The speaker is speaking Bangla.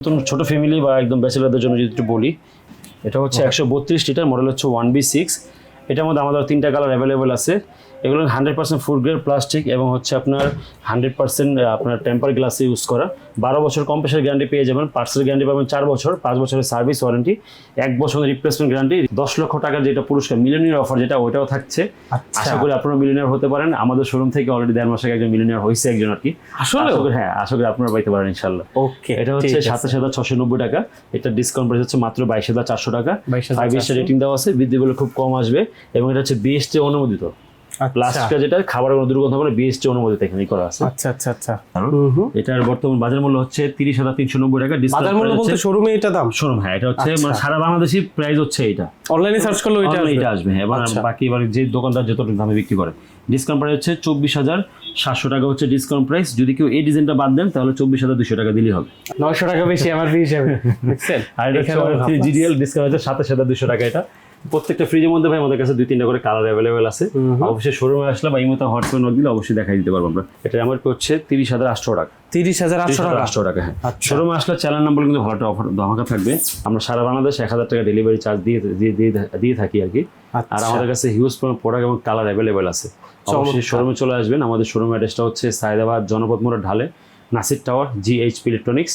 নতুন ছোট ফ্যামিলি বা একদম ব্যাচেলারদের জন্য যদি একটু বলি এটা হচ্ছে একশো বত্রিশ লিটার মডেল হচ্ছে ওয়ান বি সিক্স এটার মধ্যে আমাদের তিনটা কালার অ্যাভেলেবেল আছে। এগুলো hundred percent food grade plastic এবং হচ্ছে আপনার হান্ড্রেড পার্সেন্ট আপনার টেম্পার গ্লাসে ইউজ করা। বারো বছর কম্প্রেসার গ্যারান্টি পেয়ে যাবেন পার্সেল গ্যারান্টি পাবেন চার বছর পাঁচ বছরের সার্ভিস ওয়ারেন্টি এক বছরের রিপ্লেসমেন্ট গ্যারান্টি দশ লক্ষ টাকার যেটা পুরস্কার মিলিয়নিয়ার অফার যেটা ওইটাও থাকছে। আচ্ছা। আশা করি আপনারা মিলিয়নিয়ার হতে পারেন। আমাদের শোরুম থেকে অলরেডি দেড় মাস একজন মিলিয়নিয়ার হয়েছে একজন আর কি। আসলে? হ্যাঁ আশা করি আপনারা পাইতে পারেন ইনশাল্লাহ ওকে এটা হচ্ছে সাতাশ হাজার ছশো নব্বই টাকা। এটা ডিসকাউন্ট প্রাইস হচ্ছে মাত্র বাইশ হাজার চারশো টাকা। 22,400 ফাইভ স্টার রেটিং দেওয়া আছে। বৃদ্ধিগুলো খুব কম আসবে। এবং এটা হচ্ছে বিএসটি অনুমোদিত। প্লাস্টিকটা যেটা খাবারের কোনো দুর্গন্ধ হবে বিএসটি অনুমোদিত এখানে করা আছে। আচ্ছা আচ্ছা আচ্ছা। এটার বর্তমান বাজার মূল্য হচ্ছে তিরিশ হাজার তিনশো নব্বই টাকা বাজার মূল্য বলতে শোরুমে এটা দাম? শোরুম হ্যাঁ এটা হচ্ছে মানে সারা বাংলাদেশি প্রাইস হচ্ছে এটা। অনলাইনে সার্চ করলে আসবে। এটা আসবে হ্যাঁ এবার আচ্ছা। বাকি এবার যে দোকানদার যতটুকু দামে বিক্রি করে। ডিসকাউন্ট প্রাইস হচ্ছে চব্বিশ হাজার সাতশো টাকা হচ্ছে ডিসকাউন্ট প্রাইস যদি কেউ এই ডিজাইনটা বাদ দেন তাহলে চব্বিশ হাজার দুশো টাকা দিলেই হবে। নয়শো টাকা বেশি আমার ফি হিসাবে। আর এটা হচ্ছে জিডিএল ডিসকাউন্ট আছে সাতাশ হাজার দুশো টাকা এটা। প্রত্যেকটা ফ্রিজের মধ্যে ভাই আমাদের কাছে দুই তিনটা করে কালার অ্যাভেলেবেল আছে। অবশ্যই শোরুমে আসলে বা এই মতো হট করে নক দিলে অবশ্যই দেখাই দিতে পারব আমরা। এটা আমার হচ্ছে তিরিশ হাজার আটশো টাকা। তিরিশ হাজার আটশো টাকা আটশো টাকা হ্যাঁ। আচ্ছা। শোরুমে আসলে চ্যানেল নাম্বার কিন্তু ভালো অফার ধামাকা থাকবে। আমরা সারা বাংলাদেশ এক হাজার টাকা ডেলিভারি চার্জ দিয়ে দিয়ে দিয়ে দিয়ে থাকি আর কি। আর আচ্ছা। আমাদের কাছে হিউজ প্রোডাক্ট এবং কালার অ্যাভেলেবেল আছে। অবশ্যই শোরুমে চলে আসবেন। আমাদের শোরুম অ্যাড্রেসটা হচ্ছে সায়দাবাদ জনপদ মোড়ের ঢালে Nasir tower G HP electronics